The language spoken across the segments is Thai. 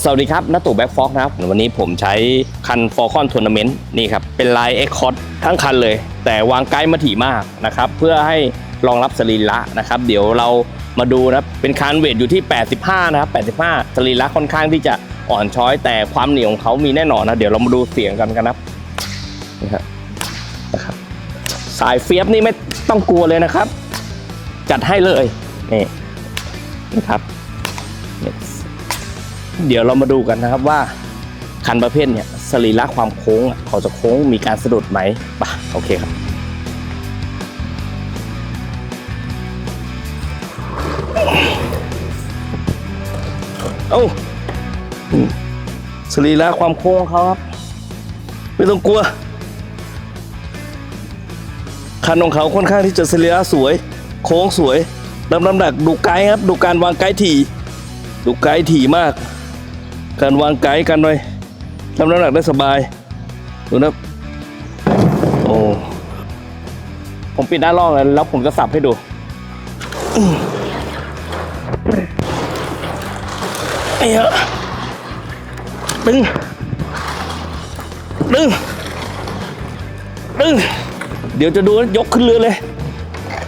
สวัสดีครับนัตตู่แบ็คฟ็อกนะครับ วันนี้ผมใช้คันฟอร์คอนทัวร์นาเมนต์นี่ครับ เป็นลายเอ็กคอร์ทั้งคันเลย แต่วางไกด์มาถี่มากนะครับ เพื่อให้รองรับสรีระนะครับ เดี๋ยวเรามาดูนะครับเป็นคานเวทอยู่ที่ 85 นะครับ 85 สรีระค่อนข้างที่จะอ่อนช้อย แต่ความเหนียวของเขามีแน่นอนนะ เดี๋ยวเรามาดูเสียงกันกันนะครับนะครับสายเฟียบนี่ไม่ต้องกลัวเลยนะครับ จัดให้เลยนี่นะครับ เดี๋ยวเรามาดูกันนะครับว่าคันประเภทเนี่ยสรีระความโค้งเขาจะโค้งมีการสะดุดไหมปะโอเคครับ เอ้าสรีระความโค้งของเขาครับ ไม่ต้องกลัว คันของเขาค่อนข้างที่จะสรีระสวย โค้งสวยลำลำดักดูไกด์ครับ ดูการวางไกด์ถี่ดูไกด์ถี่มาก การวางไกด์กันไว้ทำน้ำหนักได้สบาย ดูนะโอ้ผมปิดหน้าล่องเลยแล้วผมจะสับให้ดูอื้อไอ้เหี้ยดึง ดึง ดึง เดี๋ยวจะดูยกขึ้นเรือเลย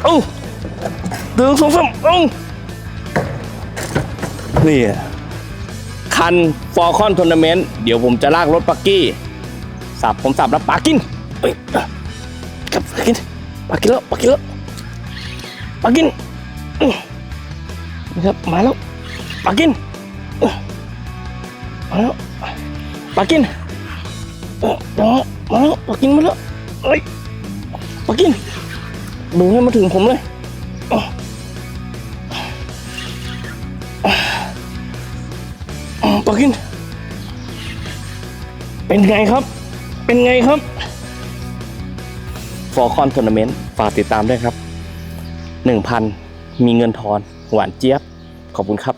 เอ้าดึงสองสามเอ้านี่อะ คันฟอร์คอนทัวร์นาเมนต์เดี๋ยวผมจะลากรถปักกี้ สับผมสับแล้วปากกินเอ้ยกับปากกินปากกินแล้วปากกินแล้วปากกินนะครับมาแล้วปากกินมาแล้วปากกินเออมาแล้วมาแล้วปากกินมาแล้วเอ้ยปากินดูให้มาถึงผมเลย ปากินเป็นไงครับ เป็นไงครับฟอร์คอนทัวร์นาเมนต์ฝากติดตามด้วยครับ 1,000 มีเงินทอน หวานเจี๊ยบ ขอบคุณครับ